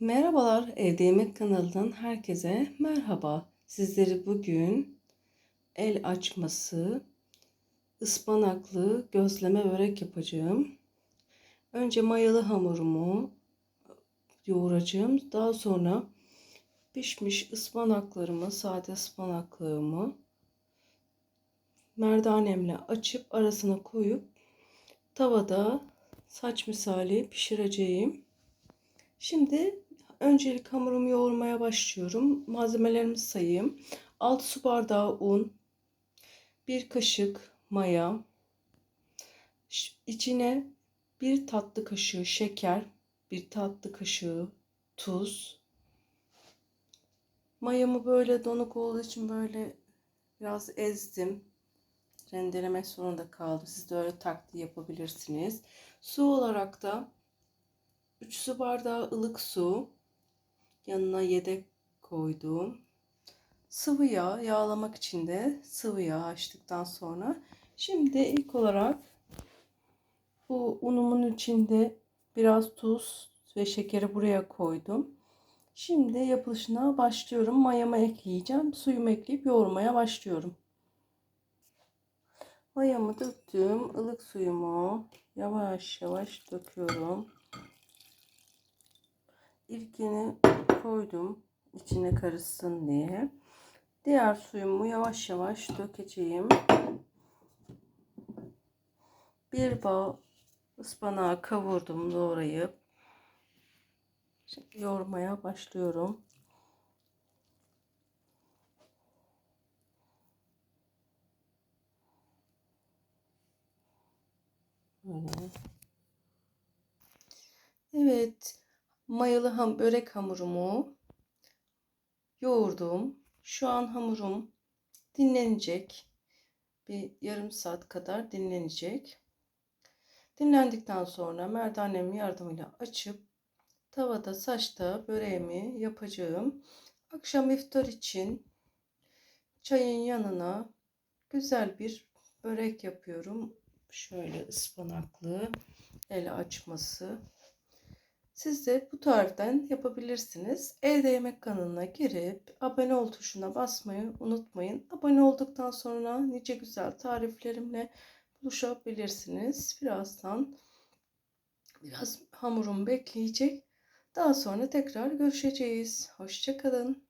Merhabalar, Evde Yemek kanalından herkese merhaba. Sizleri bugün el açması ıspanaklı gözleme börek yapacağım. Önce mayalı hamurumu yoğuracağım. Daha sonra pişmiş ıspanaklarımı, sade ıspanaklarımı merdanemle açıp arasına koyup tavada saç misali pişireceğim. Şimdi öncelik hamurumu yoğurmaya başlıyorum. Malzemelerimi sayayım. 6 su bardağı un, 1 kaşık maya, içine 1 tatlı kaşığı şeker, 1 tatlı kaşığı tuz. Mayamı böyle donuk olduğu için böyle biraz ezdim. Rendelemek zorunda kaldım. Siz de öyle taktiği yapabilirsiniz. Su olarak da 3 su bardağı ılık su. Yanına yedek koydum. Sıvı yağ yağlamak için de sıvı yağ açtıktan sonra. Şimdi ilk olarak bu unumun içinde biraz tuz ve şekeri buraya koydum. Şimdi yapılışına başlıyorum. Mayamı ekleyeceğim. Suyumu ekleyip yoğurmaya başlıyorum. Mayamı döktüm. ılık suyumu yavaş yavaş döküyorum. İlkini koydum içine karışsın diye. Diğer suyumu yavaş yavaş dökeceğim. Bir bağ ıspanağı kavurdum doğrayıp Şimdi yoğurmaya başlıyorum. Böyle. Evet, mayalı ham börek hamurumu yoğurdum. Şu an hamurum dinlenecek. Bir yarım saat kadar dinlenecek. Dinlendikten sonra merdanem yardımıyla açıp tavada saçta böreğimi yapacağım. Akşam iftar için çayın yanına güzel bir börek yapıyorum. Şöyle ıspanaklı el açması. Siz de bu tariften yapabilirsiniz. Evde Yemek kanalına girip abone ol tuşuna basmayı unutmayın. Abone olduktan sonra nice güzel tariflerimle buluşabilirsiniz. Birazdan biraz hamurum bekleyecek. Daha sonra tekrar görüşeceğiz. Hoşçakalın.